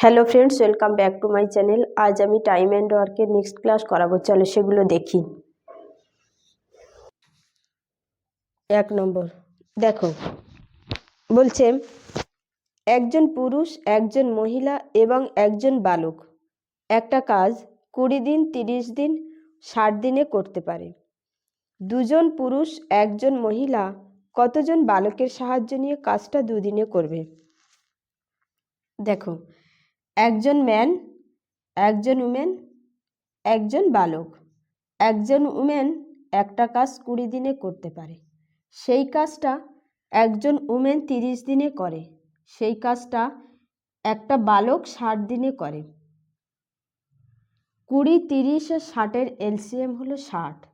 Hello friends welcome back to my channel আজ আমি time and ওয়ার্কের নেক্সট ক্লাস করাবো। চলো সেগুলো দেখি। এক নম্বর। দেখো, বলছে, একজন পুরুষ, একজন মহিলা এবং একজন বালক। একটা কাজ কুড়ি দিন, তিরিশ দিন, ষাট দিনে করতে পারে। দুজন পুরুষ, একজন মহিলা, কতজন বালকের সাহায্য নিয়ে কাজটা দুদিনে করবে? দেখো একজন ম্যান একজন উমেন একজন বালক। একজন উমেন একটা কাজ কুড়ি দিনে করতে পারে। সেই কাজটা একজন উমেন তিরিশ দিনে করে। সেই কাজটা একটা বালক ষাট দিনে করে। কুড়ি, তিরিশ ও ষাটের এলসিএম হলো ষাট।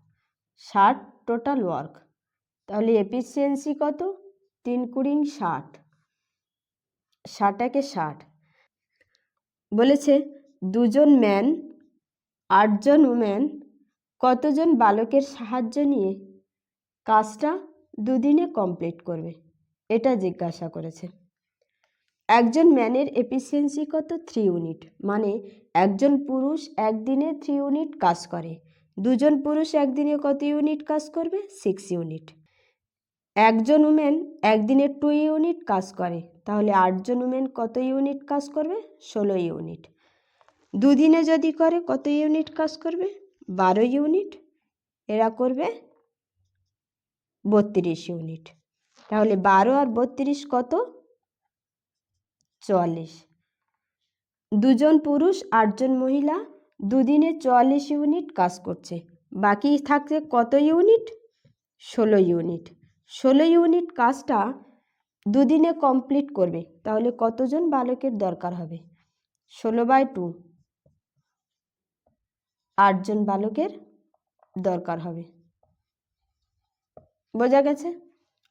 ষাট টোটাল ওয়ার্ক তাহলে এফিসিয়েন্সি কত? তিন কুড়ি ষাট। ষাটাকে ষাট। বলেছে, দুজন ম্যান, আটজন উম্যান কতজন বালকের সাহায্য নিয়ে কাজটা দুদিনে কমপ্লিট করবে? এটা জিজ্ঞাসা করেছে। একজন ম্যানের এফিসিয়েন্সি কত? থ্রি ইউনিট মানে একজন পুরুষ একদিনে থ্রি ইউনিট কাজ করে। দুজন পুরুষ একদিনে কত ইউনিট কাজ করবে? সিক্স ইউনিট একজন উমেন একদিনে টু ইউনিট কাজ করে, তাহলে আটজন উমেন কত ইউনিট কাজ করবে? ষোলো ইউনিট দুদিনে যদি করে, কত ইউনিট কাজ করবে? বারো ইউনিট এরা করবে বত্রিশ ইউনিট তাহলে বারো আর বত্রিশ কত? চুয়াল্লিশ দুজন পুরুষ, আটজন মহিলা, দুদিনে চুয়াল্লিশ ইউনিট কাজ করছে। বাকি থাকছে কত ইউনিট ষোলো ইউনিট ষোলো ইউনিট কাজটা দুদিনে কমপ্লিট করবে, তাহলে কতজন বালকের দরকার হবে? ষোলো বাই টু, আটজন বালকের দরকার হবে। বোঝা গেছে?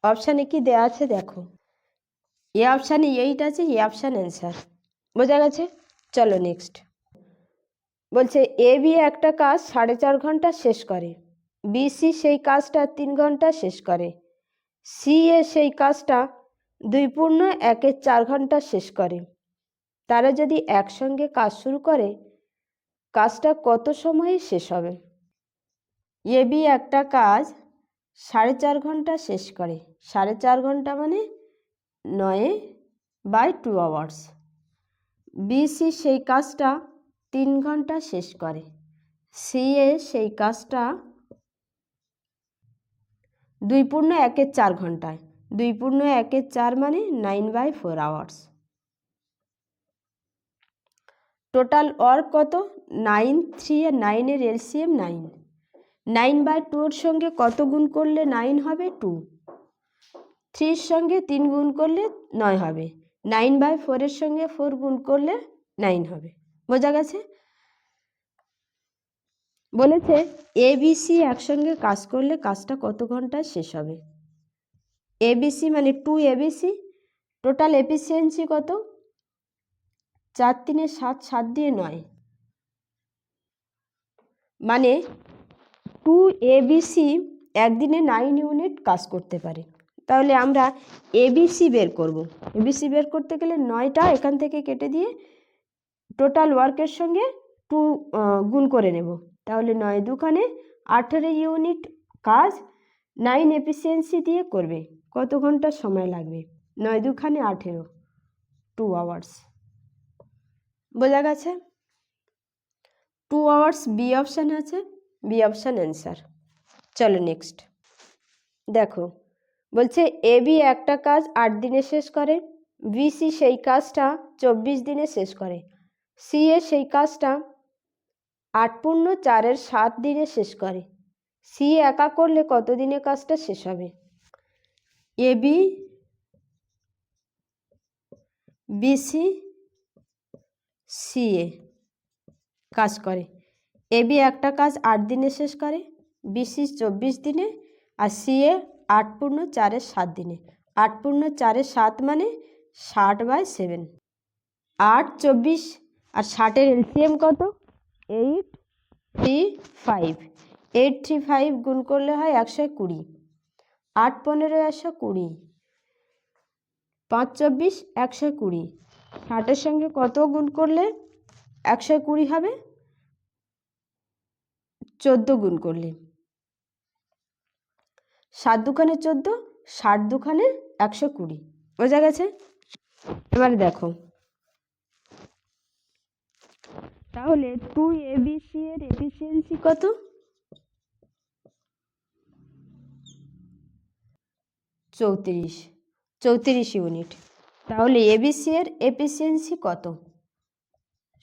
অপশানে কি দেওয়া আছে দেখো। এ অপশানে এইট আছে, এ অপশান অ্যান্সার বোঝা গেছে? চলো নেক্সট বলছে, এ, বি একটা কাজ সাড়ে চার ঘণ্টা শেষ করে, বি, সি সেই কাজটা তিন ঘণ্টা শেষ করে। সি এ সেই কাজটা দুই পূর্ণ একের চার ঘণ্টা শেষ করে। তারা যদি একসঙ্গে কাজ শুরু করে, কাজটা কত সময়ে শেষ হবে? এ বি একটা কাজ সাড়ে চার ঘণ্টা শেষ করে। সাড়ে চার ঘণ্টা মানে নয়ে বাই টু আওয়ার্স। বিসি সেই কাজটা তিন ঘণ্টা শেষ করে। সি এ সেই কাজটা দুই পূর্ণ একের চার ঘন্টায়। দুই পূর্ণ একের চার মানে nine by four hours total work কত? নাইন থ্রি আর নাইনের এলসিএম নাইন নাইন বাই টুর সঙ্গে কত গুণ করলে নাইন হবে? টু থ্রির সঙ্গে তিন গুণ করলে নয় হবে। নাইন বাই ফোরের সঙ্গে ফোর গুণ করলে নাইন হবে। বোঝা গেছে? বলেছে এবিসি একসঙ্গে কাজ করলে কাজটা কত ঘন্টায় শেষ হবে? এবিসি মানে টু এবিসি টোটাল এফিসিয়েন্সি কত? চার তিনে সাত সাত দিয়ে নয়। মানে টু এবিসি একদিনে নাইন ইউনিট কাজ করতে পারে। তাহলে আমরা এবিসি বের করব। এবিসি বের করতে গেলে নয়টা এখান থেকে কেটে দিয়ে টোটাল ওয়ার্কের সঙ্গে টু গুণ করে নেব। তাহলে নয় দুখানে আঠেরো ইউনিট কাজ নাইন এফিসিয়েন্সি দিয়ে করবে। কত ঘণ্টা সময় লাগবে? নয় দুখানে আঠেরো টু আওয়ার্স বোঝা গেছে? টু আওয়ার্স বি অপশান আছে বি অপশান অ্যান্সার চলো নেক্সট দেখো, বলছে এ বি একটা কাজ আট দিনে শেষ করে বিসি সেই কাজটা চব্বিশ দিনে শেষ করে সি এ সেই কাজটা আট পূর্ণ চারের সাত দিনে শেষ করে। সি একা করলে কত দিনে কাজটা শেষ হবে? A, B BC C A কাজ করে। এ, বি একটা কাজ আট দিনে শেষ করে বিসি চব্বিশ দিনে, আর সি এ আট পূর্ণ চারের সাত দিনে। আট পূর্ণ চারের সাত মানে ষাট বাই সেভেন। আট, চব্বিশ, আর ষাটের এলসিএম কত? Eight three five. Eight three five গুণ করলে হয় একশো কুড়ি। আট পনেরো একশো কুড়ি। পাঁচ চব্বিশ একশো কুড়ি। ষাটের সঙ্গে কত গুণ করলে একশো কুড়ি হবে? চোদ্দ গুণ করলে। সাত দুখানে চোদ্দ, ষাট দুখানে একশো কুড়ি। বোঝা গেছে? এবারে দেখো। তাহলে টু এবিসি এর এফিসিয়েন্সি কত? চৌত্রিশ। চৌত্রিশ ইউনিট তাহলে এবিসি এর এফিসিয়েন্সি কত?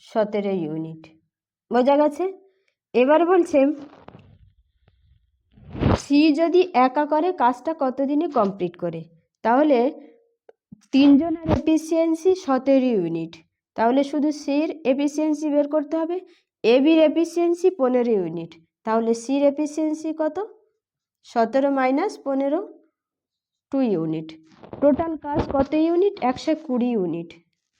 সতেরো ইউনিট বোঝা গেছে? এবার বলছে সি যদি একা করে কাজটা কতদিনে কমপ্লিট করে? তাহলে তিনজনের এফিসিয়েন্সি সতেরো ইউনিট তাহলে শুধু সির এফিসিয়েন্সি বের করতে হবে? এ বির এফিসিয়েন্সি পনেরো ইউনিট। তাহলে সির এফিসিয়েন্সি কত? সতেরো মাইনাস পনেরো টু ইউনিট। টোটাল কাজ কত ইউনিট? একশো কুড়ি ইউনিট।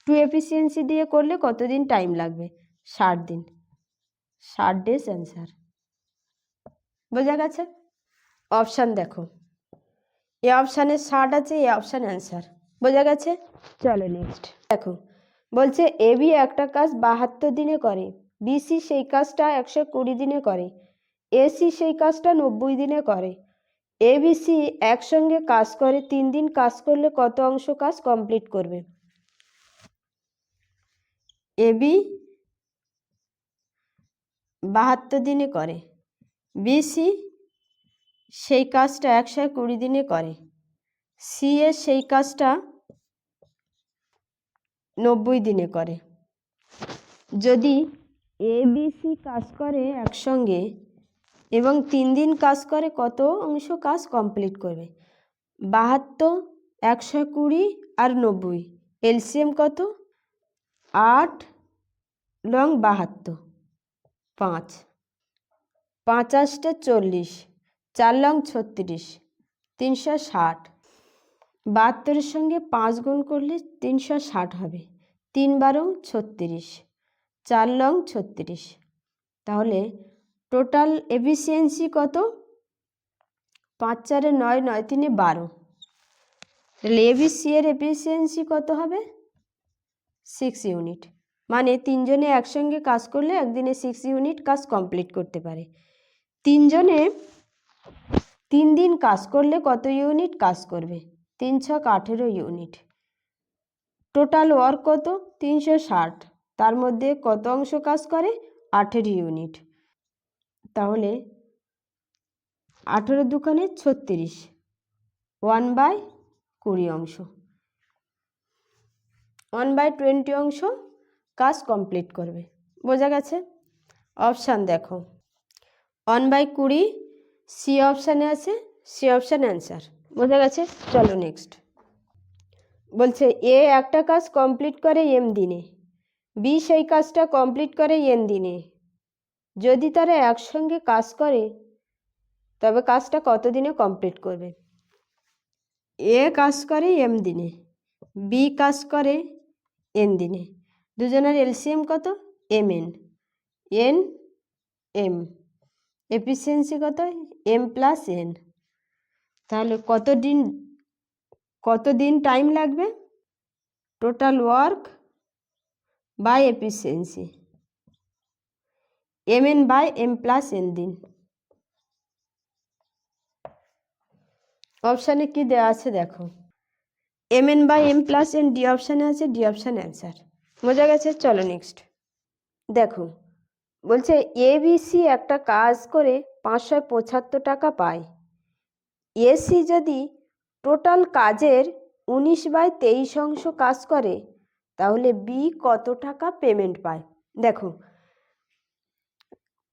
টু এফিসিয়েন্সি দিয়ে করলে কতদিন টাইম লাগবে? ষাট দিন। ষাট ডেজ অ্যান্সার। বোঝা গেছে? অপশান দেখো। এ অপশানে ষাট আছে এ অপশান অ্যান্সার। বোঝা গেছে? চলো নেক্সট। দেখো বলছে এ বি একটা কাজ বাহাত্তর দিনে করে, বিসি সেই কাজটা একশো কুড়ি দিনে করে, এসি সেই কাজটা নব্বই দিনে করে, এবিসি একসঙ্গে কাজ করে, তিন দিন কাজ করলে কত অংশ কাজ কমপ্লিট করবে? এবি বাহাত্তর দিনে করে, বিসি সেই কাজটা একশো কুড়ি দিনে করে সি এ সেই কাজটা নব্বই দিনে করে। যদি এ বি সি কাজ করে একসঙ্গে এবং তিন দিন কাজ করে, কত অংশ কাজ কমপ্লিট করবে? বাহাত্তর, একশো কুড়ি আর নব্বই। এলসিএম কত? আট লং বাহাত্তর। পাঁচ। পাঁচাশটা চল্লিশ। চার লং ছত্রিশ। তিনশো ষাট। বাহাত্তরের সঙ্গে পাঁচ গুণ করলে তিনশো ষাট হবে। তিন বারো ছত্রিশ, চার লং ছত্রিশ। তাহলে টোটাল এফিসিয়েন্সি কত? পাঁচ চারে নয় নয় তিনে বারো। তাহলে এবিসি এর এফিসিয়েন্সি কত হবে? Six unit. মানে তিনজনে একসঙ্গে কাজ করলে একদিনে সিক্স ইউনিট কাজ কমপ্লিট করতে পারে। তিনজনে তিন দিন কাজ করলে কত ইউনিট কাজ করবে? তিন ছক আঠেরো ইউনিট। টোটাল ওয়ার্ক কত? তিনশো ষাট। তার মধ্যে কত অংশ কাজ করে? আঠেরো ইউনিট তাহলে আঠেরো দোকানে ছত্রিশ। ওয়ান বাই কুড়ি অংশ। ওয়ান বাই টোয়েন্টি অংশ কাজ কমপ্লিট করবে। বোঝা গেছে? অপশান দেখো। ওয়ান বাই কুড়ি সি অপশানে আছে সি অপশান অ্যান্সার বোঝা গেছে? চলো নেক্সট বলছে, এ একটা কাজ কমপ্লিট করে এম দিনে, বি সেই কাজটা কমপ্লিট করে এন দিনে। যদি তারা একসঙ্গে কাজ করে, তবে কাজটা কত দিনে কমপ্লিট করবে? এ কাজ করে এম দিনে, বি কাজ করে এন দিনে। দুজনের এলসিএম কত? M N. N, M. Efficiency কত? M plus N. তাহলে কত দিন কত দিন টাইম লাগবে? Total work by efficiency M N by M plus N দিন। অপশানে কি দেওয়া আছে দেখো। M N by M plus N D অপশানে আছে ডি অপশান অ্যান্সার বোঝা গেছে? চলো নেক্সট দেখো, বলছে এবিসি একটা কাজ করে পাঁচশো পঁচাত্তর টাকা পায়। এসি যদি টোটাল কাজের উনিশ বাই তেইশ অংশ কাজ করে, তাহলে বি কত টাকা পেমেন্ট পায়? দেখো,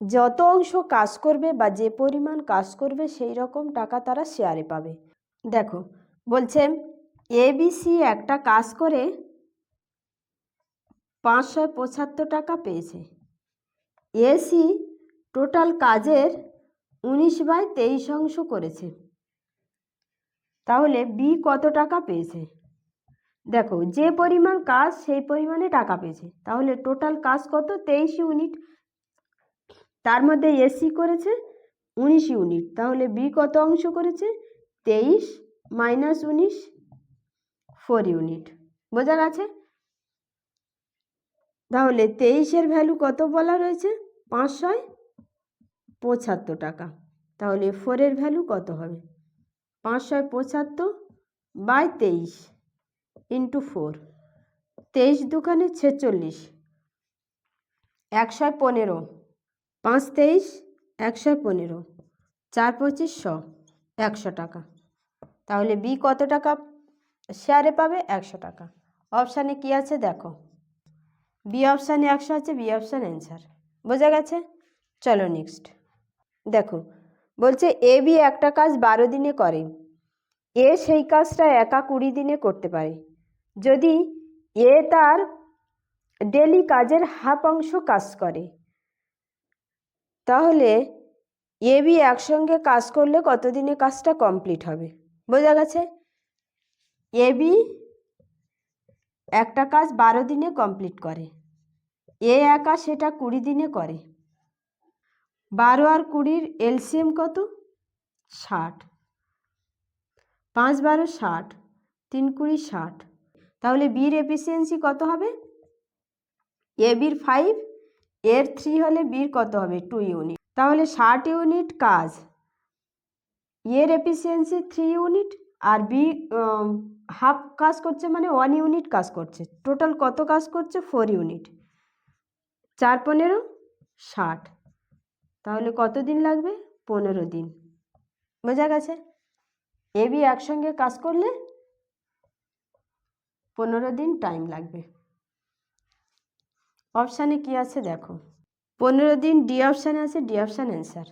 যত অংশ কাজ করবে বা যে পরিমাণ কাজ করবে সেই রকম টাকা তারা শেয়ারে পাবে। দেখো, বলছে এবিসি একটা কাজ করে পাঁচশো পঁচাত্তর টাকা পেয়েছে। এসি টোটাল কাজের উনিশ বাই তেইশ অংশ করেছে। তাহলে বি কত টাকা পেয়েছে? দেখো, যে পরিমাণ কাজ, সেই পরিমাণে টাকা পেয়েছে। তাহলে টোটাল কাজ কত? তেইশ ইউনিট তার মধ্যে এসি করেছে উনিশ ইউনিট তাহলে বি কত অংশ করেছে? তেইশ মাইনাস উনিশ ফোর ইউনিট বোঝা গেছে? তাহলে তেইশের ভ্যালু কত বলা রয়েছে? পাঁচশোয় পঁচাত্তর টাকা। তাহলে ফোরের ভ্যালু কত হবে? পাঁচশোয় পঁচাত্তর বাই তেইশ ইন্টু ফোর। তেইশ দোকানে ছেচল্লিশ। একশো পনেরো। পাঁচ তেইশ একশো পনেরো। চার পঁচিশ, শ। একশো টাকা। তাহলে বি কত টাকা? শেয়ারে পাবে একশো টাকা। অপশানে কি আছে দেখো। বি অপশানে একশো আছে, বি অপশান অ্যান্সার। বোঝা গেছে? চলো নেক্সট। দেখো বলছে, এ বি একটা কাজ বারো দিনে করে। এ সেই কাজটা একা কুড়ি দিনে করতে পারে। যদি এ তার ডেলি কাজের হাফ অংশ কাজ করে, তাহলে এ বি একসঙ্গে কাজ করলে কতদিনে কাজটা কমপ্লিট হবে? বোঝা গেছে? এ বি একটা কাজ বারো দিনে কমপ্লিট করে। এ একা সেটা কুড়ি দিনে করে। বারো আর কুড়ির এলসিএম কত? ষাট। পাঁচ বারো ষাট, তিন কুড়ি ষাট। তাহলে বির এফিসিয়েন্সি কত হবে? এ বির ফাইভ এর থ্রি হলে বির কত হবে? টু ইউনিট তাহলে ষাট ইউনিট কাজ। এর এফিসিয়েন্সি থ্রি ইউনিট আর বি হাফ কাজ করছে মানে ওয়ান ইউনিট কাজ করছে। টোটাল কত কাজ করছে? ফোর ইউনিট চার পনেরো, ষাট। তাহলে কত দিন লাগবে? পনেরো দিন। বোঝা গেছে? এ বি একসঙ্গে কাজ করলে পনেরো দিন টাইম লাগবে। অপশানে কি আছে দেখো। পনেরো দিন ডি অপশানে আছে ডি অপশান অ্যান্সার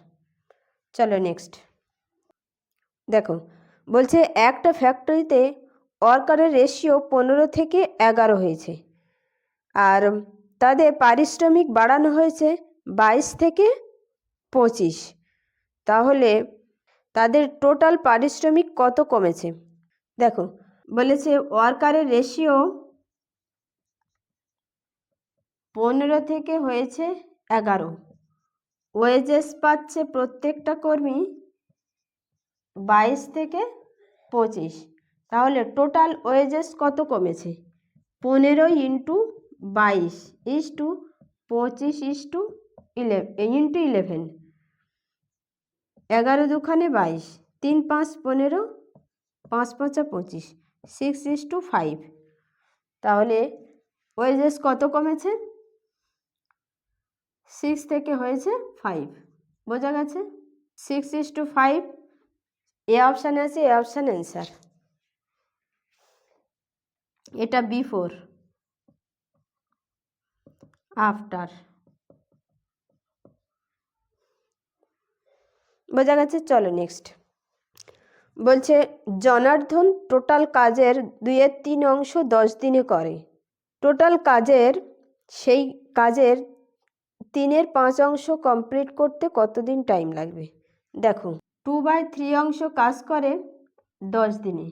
চলো নেক্সট দেখো, বলছে একটা ফ্যাক্টরিতে ওয়ার্কারের রেশিও পনেরো থেকে এগারো হয়েছে। আর তাদের পারিশ্রমিক বাড়ানো হয়েছে বাইশ থেকে পঁচিশ। তাহলে তাদের টোটাল পারিশ্রমিক কত কমেছে? দেখো, বলেছে ওয়ার্কারের রেশিও পনেরো থেকে হয়েছে এগারো। ওয়েজেস পাচ্ছে প্রত্যেকটা কর্মী বাইশ থেকে পঁচিশ। তাহলে টোটাল ওয়েজেস কত কমেছে? পনেরো ইন্টু বাইশ ইস টু পঁচিশ is to eleven into eleven এগারো দুখানে বাইশ, তিন পাঁচ পনেরো, পাঁচ পাঁচা পঁচিশ সিক্স ইস টু ফাইভ তাহলে ওয়েজেস কত কমেছে? সিক্স থেকে হয়েছে ফাইভ বোঝা গেছে? Six is to five A অপশানে আছে, এ অপশান অ্যান্সার এটা বিফোর আফটার বোঝা গেছে, চলো নেক্সট বলছে জনার্ধন টোটাল কাজের দুইয়ের তিন অংশ দশ দিনে করে। টোটাল কাজের, সেই কাজের তিনের পাঁচ অংশ কমপ্লিট করতে কতদিন টাইম লাগবে? দেখো টু বাই থ্রি অংশ কাজ করে দশ দিনে।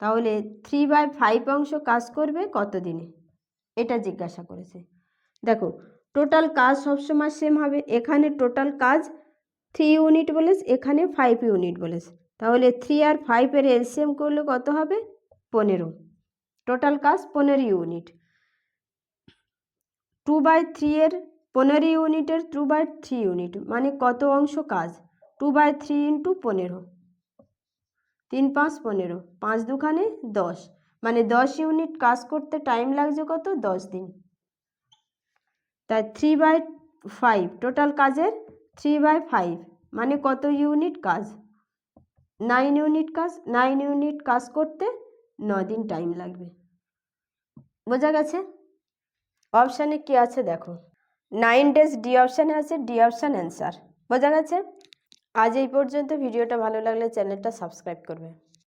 তাহলে থ্রি বাই ফাইভ অংশ কাজ করবে কত দিনে এটা জিজ্ঞাসা করেছে। দেখো টোটাল কাজ সবসময় সেম হবে। এখানে টোটাল কাজ থ্রি ইউনিট বলেছে, এখানে ফাইভ ইউনিট বলেছে। তাহলে থ্রি আর ফাইভের এলসিএম করলে কত হবে? পনেরো। টোটাল কাজ পনেরো ইউনিট টু বাই থ্রি এর পনেরো ইউনিটের টু বাই থ্রি ইউনিট মানে কত অংশ কাজ? টু বাই থ্রি ইন্টু পনেরো। তিন পাঁচ পনেরো। পাঁচ দুখানে দশ। মানে দশ ইউনিট কাজ করতে টাইম লাগছে কত? দশ দিন। তাই থ্রি বাই ফাইভ টোটাল কাজের থ্রি বাই ফাইভ মানে কত ইউনিট কাজ? নাইন ইউনিট কাজ নাইন ইউনিট কাজ করতে দিন টাইম লাগবে। বোঝা গেছে? অপশানে কি আছে দেখো। নাইন ডেজ ডি অপশানে আছে ডি অপশান অ্যান্সার বোঝা গেছে? আজ এই পর্যন্ত, ভিডিওটা ভালো লাগলে চ্যানেলটা সাবস্ক্রাইব করবে।